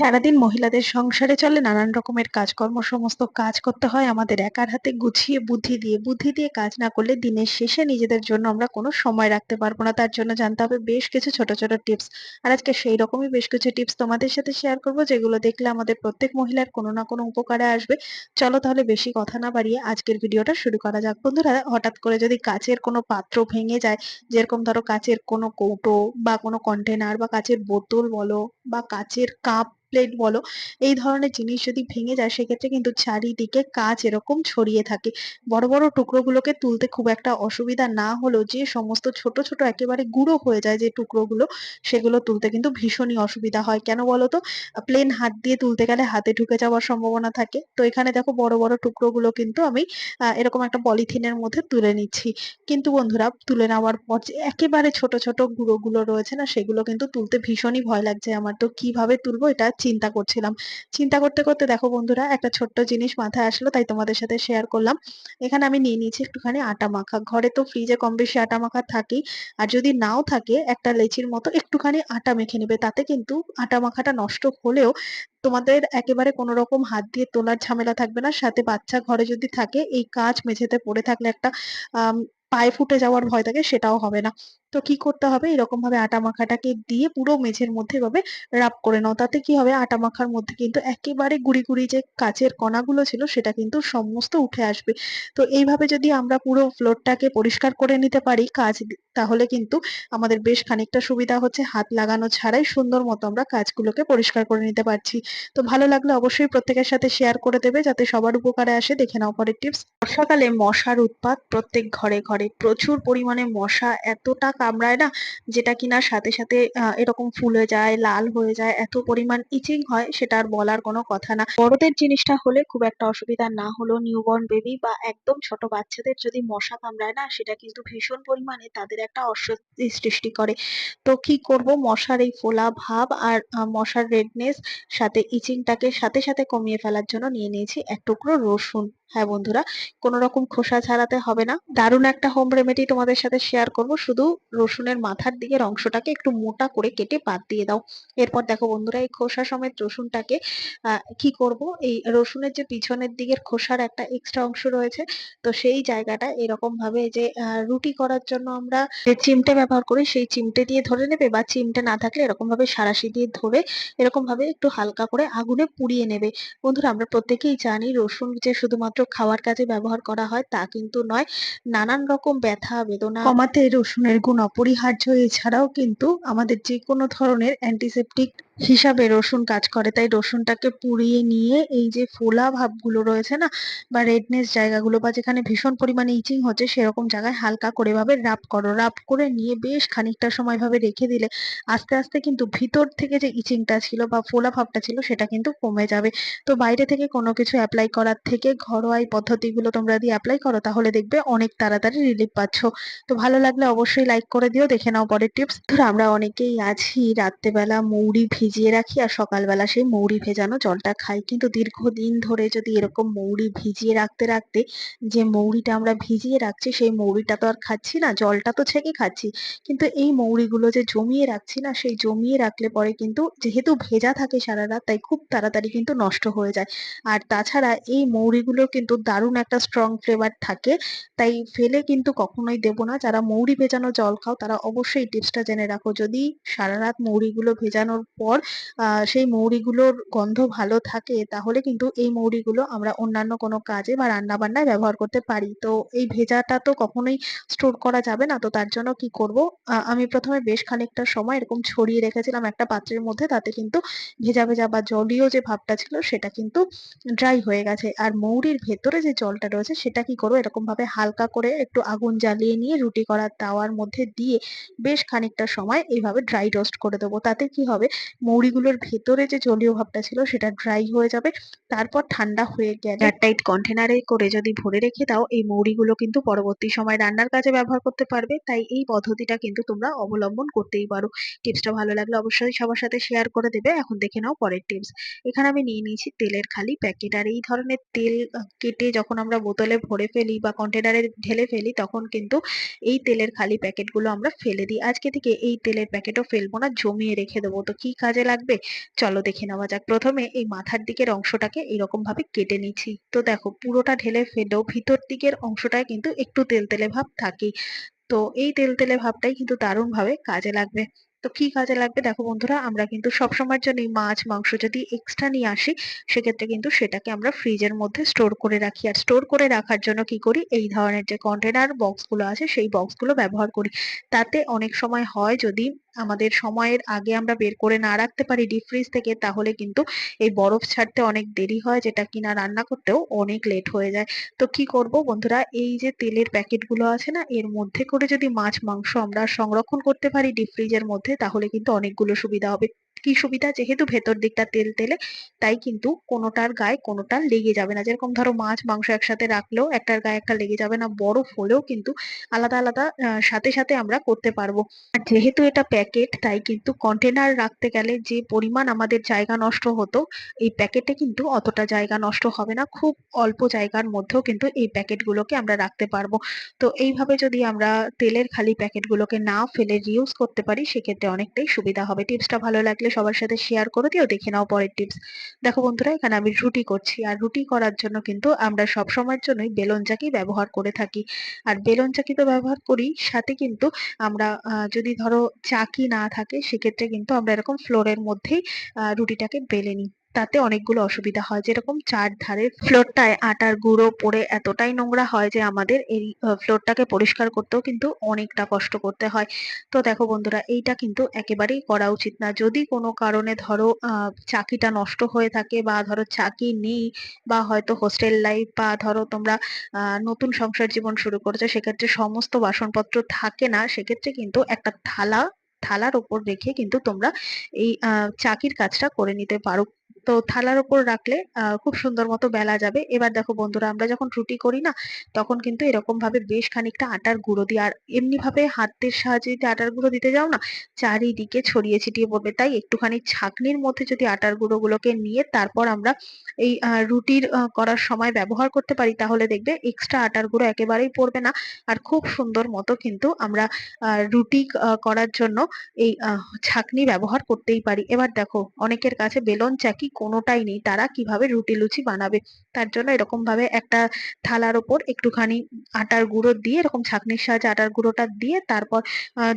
সারাদিন মহিলাদের সংসারে চলে নানান রকমের কাজকর্ম, সমস্ত কাজ করতে হয় আমাদের একার হাতে গুছিয়ে, বুদ্ধি দিয়ে বুদ্ধি দিয়ে কাজ না করলে দিনের শেষে নিজেদের জন্য আমরা কোনো সময় রাখতে পারব না। তার জন্য জানতে হবে বেশ কিছু ছোট ছোট টিপস। আর আজকে সেই রকমই বেশ কিছু টিপস তোমাদের সাথে শেয়ার করব, যেগুলো দেখলে আমাদের প্রত্যেক মহিলার কোনো না কোনো উপকারে আসবে। চলো তাহলে বেশি কথা না বাড়িয়ে আজকের ভিডিওটা শুরু করা যাক। বন্ধুরা, হঠাৎ করে যদি কাচের কোনো পাত্র ভেঙে যায়, যেরকম ধরো কাচের কোনো কৌটো বা কোনো কন্টেনার বা কাচের বোতল বলো বা কাচের কাপ প্লেট বলো, এই ধরনের জিনিস যদি ভেঙে যায়, সেক্ষেত্রে কিন্তু চারিদিকে কাঁচ এরকম ছড়িয়ে থাকে। বড় বড় টুকরোগুলোকে তুলতে খুব একটা অসুবিধা না হলেও যে সমস্ত ছোট ছোট একেবারে গুঁড়ো হয়ে যায় যে টুকরোগুলো, সেগুলো তুলতে কিন্তু ভীষণই অসুবিধা হয়। কেন বলো তো? প্লেন হাত দিয়ে তুলতে গেলে হাতে ঢুকে যাওয়ার সম্ভাবনা থাকে। তো এখানে দেখো বড় বড় টুকরোগুলো কিন্তু আমি এরকম একটা পলিথিনের মধ্যে তুলে নিচ্ছি। কিন্তু বন্ধুরা, তুলে নেওয়ার পর যে একেবারে ছোট ছোট গুঁড়োগুলো রয়েছে না, সেগুলো কিন্তু তুলতে ভীষণই ভয় লাগছে আমার। তো কীভাবে তুলবো? এটা চিন্তা করছিলাম। চিন্তা করতে করতে দেখো বন্ধুরা, একটা ছোট্ট জিনিস মাথায় আসলো, তাই তোমাদের সাথে শেয়ার করলাম। এখানে আমি নিয়ে নিয়েছি একটুখানি আটা মাখা। ঘরে তো ফ্রিজে কম বেশি আটা মাখা থাকেই আর যদি নাও থাকে, একটা লেচির মতো একটুখানি আটা মেখে নেবে। তাতে কিন্তু আটা মাখাটা নষ্ট হলেও তোমাদের একেবারে কোনো রকম হাত দিয়ে তোলার ঝামেলা থাকবে না। সাথে বাচ্চা ঘরে যদি থাকে, এই কাজ মেঝেতে পড়ে থাকলে একটা পায়ে ফুটে যাওয়ার ভয় থাকে, সেটাও হবে না। তো কি করতে হবে? এরকম ভাবে আটা মাখাটাকে দিয়ে পুরো মেঝের মধ্যে এভাবে রাব করে নাও। তাতে কি হবে? আটা মাখার মধ্যে কিন্তু একেবারে গুড়ি গুড়ি যে কাচের কণাগুলো ছিল সেটা কিন্তু সমস্ত উঠে আসবে। তো এইভাবে যদি আমরা পুরো ফ্লোরটাকে পরিষ্কার করে নিতে পারি কাজ, তাহলে কিন্তু আমাদের বেশ খানিকটা সুবিধা হচ্ছে। হাত লাগানো ছাড়াই সুন্দর মতো আমরা কাজগুলোকে পরিষ্কার করে নিতে পারছি। তো ভালো লাগলে অবশ্যই প্রত্যেকের সাথে শেয়ার করে দেবে যাতে সবার উপকারে আসে। দেখে নাও পরের টিপস বর্ষাকালে মশার উৎপাত প্রত্যেক ঘরে ঘরে। প্রচুর পরিমাণে মশা এতটা কামড়ায় না, যেটা কিনা সাথে সাথে এরকম ফুলে যায়, লাল হয়ে যায়, এত পরিমাণ ইচিং হয়, সেটা আর বলার কোনো কথা না। বড়দের জিনিসটা হলে খুব একটা অসুবিধা না হলেও নিউবর্ন বেবি বা একদম ছোট বাচ্চাদের যদি মশা কামড়ায় না, সেটা কিন্তু ভীষণ পরিমাণে তাদের একটা অস্বস্তি সৃষ্টি করে। তো কি করব? মশার এই ফোলা ভাব আর মশার রেডনেস সাথে ইচিংটাকে সাথে সাথে কমিয়ে ফেলার জন্য নিয়ে নিয়েছি এক টুকরো রসুন। হ্যাঁ বন্ধুরা, কোনো রকম খোসা ছাড়াতে হবে না। দারুণ একটা হোম রেমেডি তোমাদের সাথে শেয়ার করব। শুধু রসুনের মাথার দিকের অংশটাকে একটু মোটা করে কেটে বাদ দিয়ে দাও। এরপর দেখো বন্ধুরা, এই খোসা সমেত রসুনটাকে কি করব? এই রসুনের যে পিছনের দিকের খোসার একটা এক্সট্রা অংশ রয়েছে, তো সেই জায়গাটা এরকম ভাবে যে রুটি করার জন্য আমরা যে চিমটে ব্যবহার করি, সেই চিমটে দিয়ে ধরে নেবে বা চিমটে না থাকলে এরকম ভাবে সারাশি দিয়ে ধরে এরকম ভাবে একটু হালকা করে আগুনে পুড়িয়ে নেবে। বন্ধুরা, আমরা প্রত্যেকেই জানি রসুন যে শুধুমাত্র খাওয়ার কাজে ব্যবহার করা হয় তা কিন্তু নয়, নানান রকম ব্যথা, বেদনা কমাতে রসুনের গুণ অপরিহার্য এছাড়াও কিন্তু আমাদের যে কোনো ধরনের অ্যান্টিসেপটিক হিসাবে রসুন কাজ করে, তাই রসুনটাকে পুড়িয়ে নিয়ে এই যে ফোলা ভাবগুলো রয়েছে না, বা রেডনেস জায়গাগুলো, বা যেখানে ভীষণ পরিমাণে ইচিং হচ্ছে, সেরকম জায়গায় হালকা করে ভাবে রাব করো। রাব করে নিয়ে বেশ খানিকটা সময় ভাবে রেখে দিলে আস্তে আস্তে কিন্তু ভিতর থেকে যে ইচিংটা ছিল, বা ফোলা ভাবটা ছিল, সেটা কিন্তু কমে যাবে। তো বাইরে থেকে কোনো কিছু অ্যাপ্লাই করার থেকে ঘরোয়া এই পদ্ধতিগুলো তোমরা যদি অ্যাপ্লাই করো, তাহলে দেখবে অনেক তাড়াতাড়ি রিলিফ পাচ্ছ। তো ভালো লাগলে অবশ্যই লাইক করে দিও, দেখে নাও পরের টিপস ধরো আমরা অনেকেই আছি, রাত্রেবেলা মৌরি ভিজিয়ে রাখি আর সকালবেলা সেই মৌরি ভেজানো জলটা খাই। কিন্তু দীর্ঘদিন ধরে যদি এরকম মৌরি ভিজিয়ে রাখতে রাখতে যে মৌরিটা আমরা ভিজিয়ে রাখছি, সেই মৌরিটা তো আর খাচ্ছি না, জলটা তো ছেঁকে খাচ্ছি। কিন্তু এই মৌরিগুলো যে জমিয়ে রাখছি না, সেই জমিয়ে রাখলে পরে কিন্তু যেহেতু ভেজা থাকে সারা রাত, তাই খুব তাড়াতাড়ি কিন্তু নষ্ট হয়ে যায়। আর তাছাড়া এই মৌরিগুলোর কিন্তু দারুণ একটা স্ট্রং ফ্লেভার থাকে, তাই ফেলে কিন্তু কখনোই দেবো না। যারা মৌরি ভেজানো জল খাও, তারা অবশ্যই টিপসটা জেনে রাখো। যদি সারা রাত মৌরিগুলো ভেজানোর পর সেই মৌরিগুলোর গন্ধ ভালো থাকে, তাহলে কিন্তু এই মৌরিগুলো আমরা অন্যান্য কোনো কাজে বা রান্না বান্নায় ব্যবহার করতে পারি। তো এই ভেজাটা তো কখনোই স্টোর করা যাবে না, তো তার জন্য কি করব? আমি প্রথমে বেশ খানিকটা সময় এরকম ছড়িয়ে রেখেছিলাম একটা পাত্রের মধ্যে, তাতে কিন্তু ভেজা ভেজা বা জলীয় যে ভাবটা ছিল, সেটা কিন্তু ড্রাই হয়ে গেছে। আর মৌরির ভেতরে যে জলটা রয়েছে, সেটা কি করব? এরকম ভাবে হালকা করে একটু আগুন জ্বালিয়ে নিয়ে রুটি করার তাওয়ার মধ্যে দিয়ে বেশ খানিকটা সময় এইভাবে ড্রাই রোস্ট করে দেবো। তাতে কি হবে? মৌরিগুলোর ভেতরে যে জলীয় ভাবটা ছিল সেটা ড্রাই হয়ে যাবে। তারপর ঠান্ডা হয়ে গেলে এয়ারটাইট কন্টেনারে করে যদি ভরে রেখে দাও, এই মৌরিগুলো কিন্তু পরবর্তী সময় রান্নার কাজে ব্যবহার করতে পারবে। তাই এই পদ্ধতিটা কিন্তু তোমরা অবলম্বন করতেই পারো। টিপসটা ভালো লাগলে অবশ্যই সবার সাথে শেয়ার করে দেবে। এখন দেখে নাও পরের টিপস এখানে আমি নিয়ে নিয়েছি তেলের খালি প্যাকেট আর এই ধরনের তেল কেটে যখন আমরা বোতলে ভরে ফেলি বা কন্টেনারে ঢেলে ফেলি, তখন কিন্তু এই তেলের খালি প্যাকেটগুলো আমরা ফেলে দিই। আজকে থেকে এই তেলের প্যাকেটও ফেলব না, জমিয়ে রেখে দেবো। তো কি কাজ কাজে লাগবে? চলো দেখে নেওয়া যাক। প্রথমে এই মাথার দিকের অংশটাকে এরকম ভাবে কেটে নিচ্ছি। তো দেখো, পুরোটা ঢেলে ফেলেও ভিতর দিকের অংশটায় কিন্তু একটু তেলতেলে ভাব থাকেই তো এই তেলতেলে ভাবটাই কিন্তু দারুণ ভাবে কাজে লাগবে। তো কি কাজে লাগবে? দেখো বন্ধুরা, আমরা কিন্তু সবসময়ের জন্য মাছ, মাংস যদি এক্সট্রা নিয়ে আসি, সেক্ষেত্রে কিন্তু সেটাকে আমরা ফ্রিজের মধ্যে স্টোর করে রাখি। আর স্টোর করে রাখার জন্য কি করি? এই ধরনের যে কন্টেনার বক্সগুলো আছে, সেই বক্সগুলো ব্যবহার করি। তাতে অনেক সময় হয় যদি আমাদের সময়ের আগে আমরা বের করে না রাখতে পারি ডিপ ফ্রিজ থেকে, তাহলে কিন্তু এই বরফ ছাড়তে অনেক দেরি হয়, যেটা কিনা রান্না করতেও অনেক লেট হয়ে যায়। তো কি করব বন্ধুরা, এই যে তেলের প্যাকেটগুলো আছে না, এর মধ্যে করে যদি মাছ, মাংস আমরা সংরক্ষণ করতে পারি ডিপ ফ্রিজের মধ্যে, তাহলে কিন্তু অনেকগুলো সুবিধা হবে। কি সুবিধা যেহেতু ভেতর দিকটা তেল তেলে, তাই কিন্তু কোনোটার গায়ে কোনোটার লেগে যাবে না। যেরকম ধরো মাছ, মাংস একসাথে রাখলেও একটার গায়ে একটা লেগে যাবে না, বরফ হলেও কিন্তু আলাদা আলাদা সাথে সাথে আমরা করতে পারব। আর যেহেতু এটা প্যাকেট, তাই কিন্তু কন্টেনার রাখতে গেলে যে পরিমাণ আমাদের জায়গা নষ্ট হতো, এই প্যাকেটে কিন্তু অতটা জায়গা নষ্ট হবে না। খুব অল্প জায়গার মধ্যেও কিন্তু এই প্যাকেটগুলোকে আমরা রাখতে পারব। তো এইভাবে যদি আমরা তেলের খালি প্যাকেটগুলোকে না ফেলে রিউজ করতে পারি, সেক্ষেত্রে অনেকটাই সুবিধা হবে। টিপসটা ভালো লাগলে সবার সাথে শেয়ার করে দিও, দেখে নাও পরের টিপস দেখো বন্ধুরা, এখানে আমি রুটি করছি, আর রুটি করার জন্য কিন্তু আমরা সব সময়ের জন্যই বেলন চাকি ব্যবহার করে থাকি। আর বেলন চাকি তো ব্যবহার করি, সাথে কিন্তু আমরা যদি ধরো চাকি না থাকে, সেক্ষেত্রে কিন্তু আমরা এরকম ফ্লোরের মধ্যেই রুটিটাকে বেলে নিই। তাতে অনেকগুলো অসুবিধা হয়। যেরকম চার ধারের ফ্লোরটায় আটার গুঁড়ো পড়ে এতটাই নোংরা হয় যে আমাদের এই ফ্লোরটাকে পরিষ্কার করতেও কিন্তু অনেকটা কষ্ট করতে হয়। তো দেখো বন্ধুরা, এইটা কিন্তু একেবারেই করা উচিত না। যদি কোনো কারণে ধরো চাকিটা নষ্ট হয়ে থাকে বা ধরো চাকি নেই বা হয়তো হোস্টেল লাইফ বা ধরো তোমরা নতুন সংসার জীবন শুরু করেছ, সেক্ষেত্রে সমস্ত বাসনপত্র থাকে না, সেক্ষেত্রে কিন্তু একটা থালা, থালার ওপর রেখে কিন্তু তোমরা এই চাকির কাজটা করে নিতে পারো। তো থালার ওপর রাখলে খুব সুন্দর মতো বেলা যাবে। এবার দেখো বন্ধুরা, আমরা যখন রুটি করি না, তখন কিন্তু এরকম ভাবে বেশ খানিকটা আটার গুঁড়ো দিই। আর এমনি ভাবে হাতের সাহায্যে যদি আটার গুঁড়ো দিতে যাও না, চারিদিকে ছড়িয়ে ছিটিয়ে পড়বে। তাই একটুখানি ছাঁকনির মধ্যে যদি আটার গুঁড়ো গুলোকে নিয়ে তারপর আমরা এই রুটির করার সময় ব্যবহার করতে পারি, তাহলে দেখবে এক্সট্রা আটার গুঁড়ো একেবারেই পড়বে না। আর খুব সুন্দর মতো কিন্তু আমরা রুটি করার জন্য এই ছাঁকনি ব্যবহার করতেই পারি। এবার দেখো, অনেকের কাছে বেলন চাকি কোনোটাই নেই। তারা কীভাবে রুটি লুচি বানাবে? তার জন্য এরকম ভাবে একটা থালার ওপর একটুখানি আটার গুঁড়ো দিয়ে, এরকম ছাঁকনির সাহায্যে আটার গুঁড়োটা দিয়ে, তারপর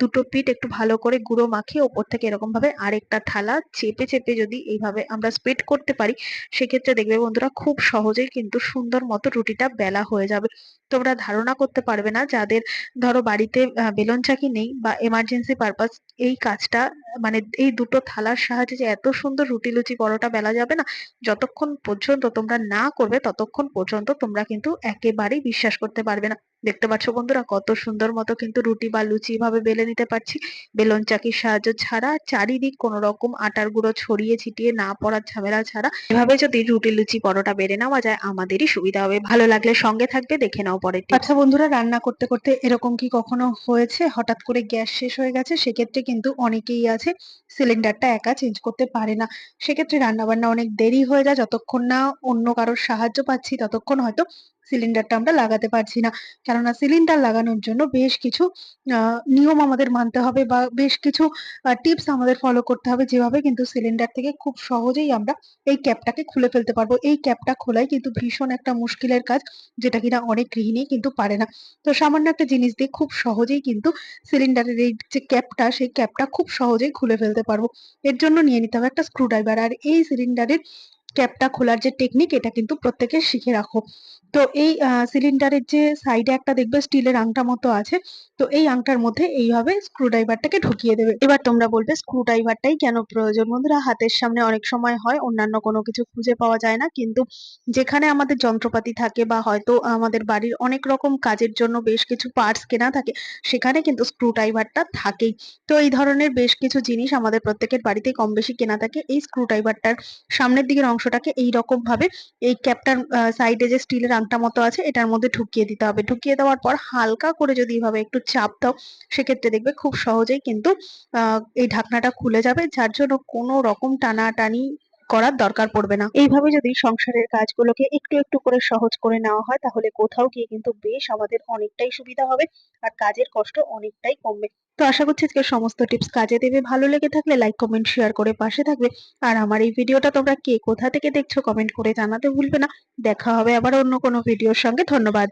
দুটো পিঠ একটু ভালো করে গুঁড়ো মাখিয়ে ওপর থেকে এরকম ভাবে আরেকটা থালা চেপে চেপে যদি এইভাবে আমরা স্প্রেড করতে পারি, সেক্ষেত্রে দেখবে বন্ধুরা খুব সহজেই কিন্তু সুন্দর মতো রুটিটা বেলা হয়ে যাবে। তোমরা ধারণা করতে পারবে না যাদের, ধরো বাড়িতে বেলন চাকি নেই বা এমার্জেন্সি পারপাস এই কাজটা মানে এই দুটো থালার সাহায্যে যে এত সুন্দর রুটি লুচি পরোটা বেলা যাবে না। যতক্ষণ পর্যন্ত তোমরা না করবে, ততক্ষণ পর্যন্ত তোমরা কিন্তু একেবারেই বিশ্বাস করতে পারবে না। দেখতে পাচ্ছ বন্ধুরা, কত সুন্দর মতো কিন্তু রুটি বা লুচি ভাবে বেলে নিতে পারছি। বেলন চাকির সাহায্য ছাড়া চারিদিক কোনো রকম আটার গুঁড়ো ছড়িয়ে ছিটিয়ে না পড়ার ঝামেলা ছাড়া এভাবে যদি রুটি, লুচি, পরোটা বেড়ে নেওয়া যায়, আমাদেরই সুবিধা হবে। ভালো লাগলে সঙ্গে থাকবে, দেখে নাও পরে আচ্ছা বন্ধুরা, রান্না করতে করতে এরকম কি কখনো হয়েছে? হঠাৎ করে গ্যাস শেষ হয়ে গেছে, সেক্ষেত্রে কিন্তু অনেকেই আছে, সিলিন্ডারটা একা চেঞ্জ করতে পারে না। সেক্ষেত্রে রান্না বান্না অনেক দেরি হয়ে যায়, যতক্ষণ না অন্য কারোর সাহায্য পাচ্ছি, ততক্ষণ হয়তো সিলিন্ডারটা আমরা লাগাতে পারছি না। কেননা সিলিন্ডার লাগানোর জন্য বেশ কিছু নিয়ম আমাদের মানতে হবে বা বেশ কিছু টিপস আমাদের ফলো করতে হবে। যেভাবে কিন্তু সিলিন্ডার থেকে খুব সহজেই আমরা এই ক্যাপটাকে খুলে ফেলতে পারব। এই ক্যাপটা খোলাই কিন্তু ভীষণ একটা মুশকিলের কাজ, যেটা কিনা অনেক গৃহিণী কিন্তু পারে না। তো সামান্য একটা জিনিস দিয়ে খুব সহজেই কিন্তু সিলিন্ডারের এই যে ক্যাপটা সেই ক্যাপটা খুব সহজেই খুলে ফেলতে পারব। এর জন্য নিয়ে নিতে হবে একটা স্ক্রুড্রাইভার আর এই সিলিন্ডারের ক্যাপটা খোলার যে টেকনিক এটা কিন্তু প্রত্যেকে শিখে রাখো। তো এই সিলিন্ডারের যে সাইডে একটা দেখবে স্টিলের আংটা মতো আছে, তো এই আংটার মধ্যে এইভাবে স্ক্রুড্রাইভারটাকে ঢুকিয়ে দেবে। এবার তোমরা বলবে স্ক্রুড্রাইভারটাই কেন প্রয়োজন? বন্ধুরা, হাতের সামনে অনেক সময় হয়, অন্যান্য কোনো কিছু খুঁজে পাওয়া যায় না, কিন্তু যেখানে আমাদের যন্ত্রপাতি থাকে বা হয়তো আমাদের বাড়ির অনেক রকম কাজের জন্য বেশ কিছু পার্টস কেনা থাকে, সেখানে কিন্তু স্ক্রুড্রাইভারটা থাকেই। তো এই ধরনের বেশ কিছু জিনিস আমাদের প্রত্যেকের বাড়িতে কম বেশি কেনা থাকে। এই স্ক্রুড্রাইভারটার সামনের দিকের অংশটাকে এই রকম ভাবে এই ক্যাপটার সাইডে যে স্টিলের আংটা মতো আছে, এটার মধ্যে ঢুকিয়ে দিতে হবে। ঢুকিয়ে দেওয়ার পর হালকা করে যদি এভাবে একটু চাপ দাও, সেক্ষেত্রে দেখবে খুব সহজেই কিন্তু এই ঢাকনাটা খুলে যাবে, যার জন্য কোনো রকম টানাটানি করার দরকার পড়বে না। এইভাবে যদি সংসারের কাজগুলোকে একটু একটু করে সহজ করে নেওয়া হয়, তাহলে কোথাও গিয়ে কিন্তু বেশ আমাদের অনেকটাই সুবিধা হবে আর কাজের কষ্ট অনেকটাই কমবে। তো আশা করছি আজকের সমস্ত টিপস কাজে দেবে। ভালো লেগে থাকলে লাইক কমেন্ট শেয়ার করে পাশে থাকবে। আর আমার এই ভিডিওটা তোমরা কে কোথা থেকে দেখছ কমেন্ট করে জানাতে ভুলবে না। দেখা হবে আবার অন্য কোনো ভিডিওর সঙ্গে। ধন্যবাদ।